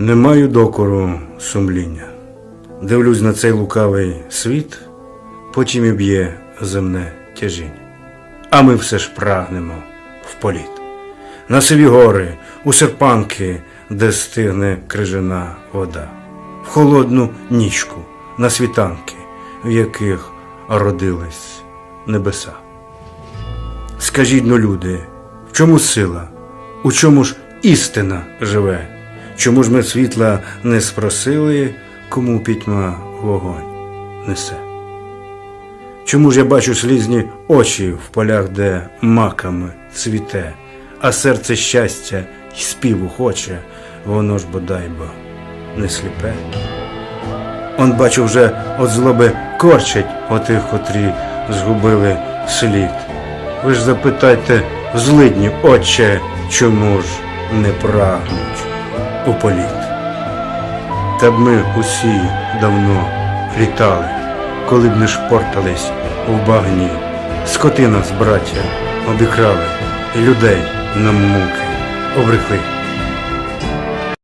Не маю докору сумління. Дивлюсь на цей лукавий світ, потім і б'є земне тяжіння. А ми все ж прагнемо в політ. На сиві гори, у серпанки, де стигне крижана вода, в холодну нічку, на світанки, в яких родились небеса. Скажіть ну, люди, в чому сила, у чому ж істина живе? Чому ж ми світла не спросили, кому пітьма вогонь несе? Чому ж я бачу слізні очі в полях, де маками цвіте, а серце щастя й співу хоче, воно ж бодай бо не сліпе? Он бачу вже от злоби корчать отих, котрі згубили слід. Ви ж запитайте злидні, отче, чому ж не прагнуть у політ? Та б ми усі давно літали, коли б не шпортались у багні. Скоти нас, браття, обікрали, людей нам муки обрекли.